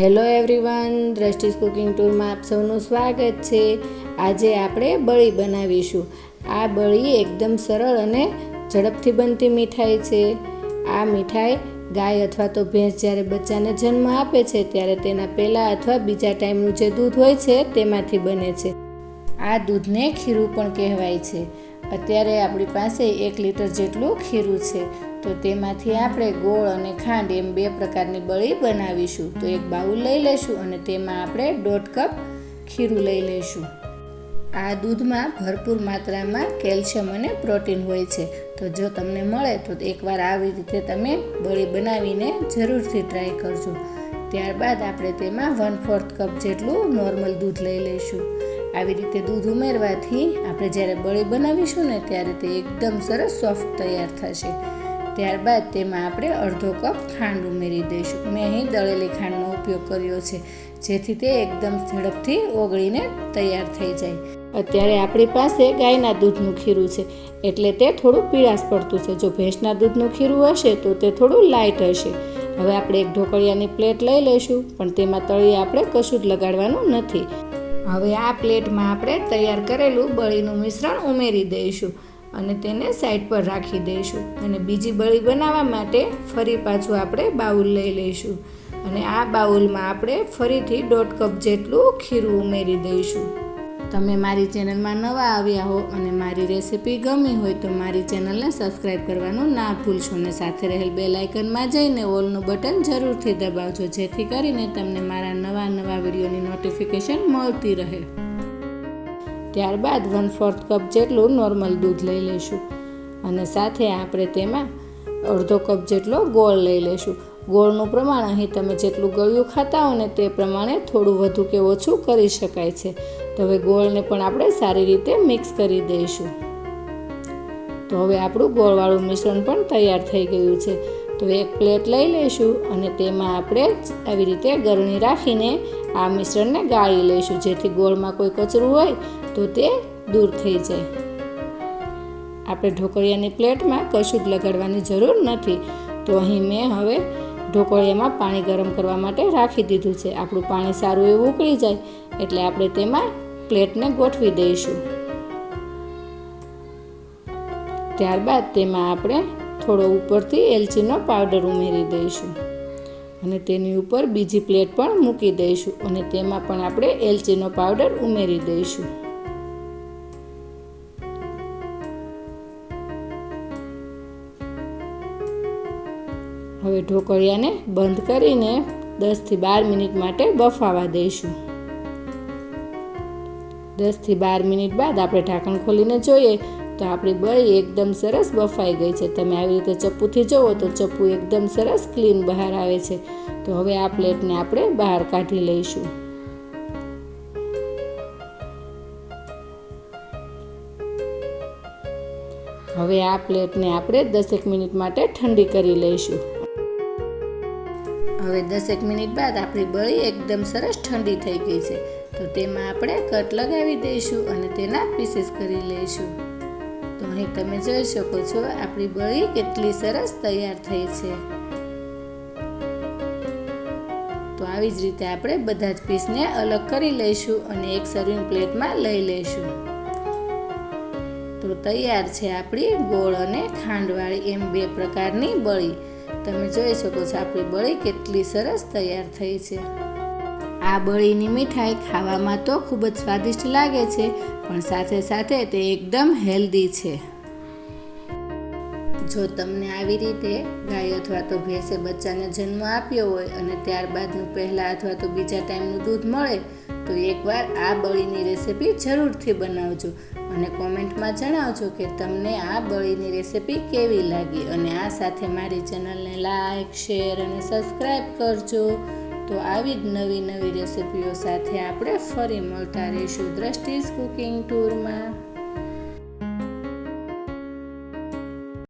Hello everyone, દ્રષ્ટિસ cooking ટૂરમાં આપ સૌનું સ્વાગત છે. આજે આપણે બળી બનાવીશું. આ બળી એકદમ સરળ અને ઝડપથી બનતી મીઠાઈ છે. આ મીઠાઈ ગાય અથવા તો ભેંસ જ્યારે બચ્ચાને જન્મ આપે છે, ત્યારે તેના પહેલાં અથવા બીજા ટાઈમનું જે દૂધ હોય છે, તેમાંથી બને છે. આ દૂધને ખીરું પણ કહેવાય છે. અત્યારે આપણી પાસે એક લીટર જેટલું ખીરું છે. તો તેમાંથી આપણે ગોળ અને ખાંડ એમ બે પ્રકારની બળી બનાવીશું. તો એક બાઉલ લઈ લઈશું અને તેમાં આપણે દોઢ કપ ખીરું લઈ લઈશું. આ દૂધમાં ભરપૂર માત્રામાં કેલ્શિયમ અને પ્રોટીન હોય છે. તો જો તમને મળે તો એકવાર આવી રીતે તમે બળી બનાવીને જરૂરથી ટ્રાય કરજો. ત્યારબાદ આપણે તેમાં વન ફોર્થ કપ જેટલું નોર્મલ દૂધ લઈ લઈશું. આવી રીતે દૂધ ઉમેરવાથી આપણે જ્યારે બળી બનાવીશું ને ત્યારે તે એકદમ સરસ સોફ્ટ તૈયાર થશે. ત્યારબાદ તેમાં આપણે અડધો કપ ખાંડ ઉમેરી દઈશું. મેં અહીં દળેલી ખાંડનો ઉપયોગ કર્યો છે, જેથી તે એકદમ ઝડપથી ઓગળીને તૈયાર થઈ જાય. અત્યારે આપણી પાસે ગાયના દૂધનું ખીરું છે, એટલે તે થોડું પીળાશ પડતું છે. જો ભેંસના દૂધનું ખીરું હશે તો તે થોડું લાઇટ હશે. હવે આપણે એક ઢોકળિયાની પ્લેટ લઈ લઈશું, પણ તેમાં તળીએ આપણે કશું જ લગાડવાનું નથી. હવે આ પ્લેટમાં આપણે તૈયાર કરેલું બળીનું મિશ્રણ ઉમેરી દઈશું અને તેને સાઈડ પર રાખી દઈશું અને બીજી બળી બનાવવા માટે ફરી પાછું આપણે બાઉલ લઈ લઈશું અને આ બાઉલમાં આપણે ફરીથી દોઢ કપ જેટલું ખીરું ઉમેરી દઈશું. તમે મારી ચેનલમાં નવા આવ્યા હો અને મારી રેસિપી ગમી હોય તો મારી ચેનલને સબસ્ક્રાઈબ કરવાનું ના ભૂલશો અને સાથે રહેલ બે લાઇકનમાં જઈને ઓલનું બટન જરૂરથી દબાવજો, જેથી કરીને તમને મારા નવા નવા વિડીયોની નોટિફિકેશન મળતી રહે. ત્યારબાદ વન ફોર્થ કપ જેટલું નોર્મલ દૂધ લઈ લઈશું અને સાથે આપણે તેમાં અડધો કપ જેટલો ગોળ લઈ લઈશું. ગોળનું પ્રમાણ અહીં તમે જેટલું ગળ્યું ખાતા હો ને તે પ્રમાણે થોડું વધુ કે ઓછું કરી શકાય છે. તો હવે ગોળને પણ આપણે સારી રીતે મિક્સ કરી દઈશું. તો હવે આપણું ગોળવાળું મિશ્રણ પણ તૈયાર થઈ ગયું છે. તો એક પ્લેટ લઈ લઈશું અને તેમાં આપણે આવી રીતે ગરણી રાખીને આ મિશ્રણને ગાળી લઈશું. જેથી ગોળમાં કોઈ કચરું હોય તો તે દૂર થઈ જાય. આપણે ઢોકળિયાની પ્લેટમાં કશું જ લગાડવાની જરૂર નથી. તો અહીં મેં હવે ઢોકળિયામાં પાણી ગરમ કરવા માટે રાખી દીધું છે. આપણું પાણી સારું એવું ઉકળી જાય એટલે આપણે તેમાં પ્લેટને ગોઠવી દઈશું. ત્યારબાદ તેમાં આપણે થોડો ઉપરથી એલચીનો પાવડર ઉમેરી દઈશું અને તેની ઉપર બીજી પ્લેટ પણ મૂકી દઈશું અને તેમાં પણ આપણે એલચીનો પાવડર ઉમેરી દઈશું. હવે ઢોકળિયાને બંધ કરીને દસથી બાર મિનિટ માટે બફાવા દઈશું. દસથી બાર મિનિટ બાદ આપણે ઢાંકણ ખોલીને જોઈએ તો આપણી બળી એકદમ સરસ બફાઈ ગઈ છે. તમે આવી રીતે ચપ્પુથી જુઓ તો ચપ્પુ એકદમ સરસ ક્લીન બહાર આવે છે. તો હવે આ પ્લેટને આપણે બહાર કાઢી લઈશું. હવે આ પ્લેટને આપણે દસેક મિનિટ માટે ઠંડી કરી લઈશું. હવે દસેક મિનિટ બાદ આપણી બળી એકદમ સરસ ઠંડી થઈ ગઈ છે. તો તેમાં આપણે કટ લગાવી દઈશું અને તેના પીસીસ કરી લઈશું. તો અહીં તમે જોઈ શકો છો આપણી બળી કેટલી સરસ તૈયાર થઈ છે. તો આવી જ રીતે આપણે બધા જ પીસને અલગ કરી લઈશું અને એક સર્વિંગ પ્લેટમાં લઈ લઈશું. તો તૈયાર છે આપણી ગોળ અને ખાંડવાળી એમ બે પ્રકારની બળી. તમે જોઈ શકો છો આપણી બળી કેટલી સરસ તૈયાર થઈ છે. આ બળીની મીઠાઈ ખાવામાં તો ખૂબ જ સ્વાદિષ્ટ લાગે છે, પણ સાથે સાથે તે એકદમ હેલ્ધી છે. જો તમને આવી રીતે ગાય અથવા તો ભેંસે બચ્ચાને જન્મ આપ્યો હોય અને ત્યારબાદનું પહેલાં અથવા તો બીજા ટાઈમનું દૂધ મળે તો એકવાર આ બળીની રેસીપી જરૂરથી બનાવજો અને કોમેન્ટમાં જણાવજો કે તમને આ બળીની રેસીપી કેવી લાગી અને આ સાથે મારી ચેનલને લાઇક શેર અને સબસ્ક્રાઈબ કરજો. તો આવી જ નવી નવી રેસિપીઓ સાથે આપણે ફરી મળતા રહીશું દ્રષ્ટિસ કુકિંગ ટૂરમાં.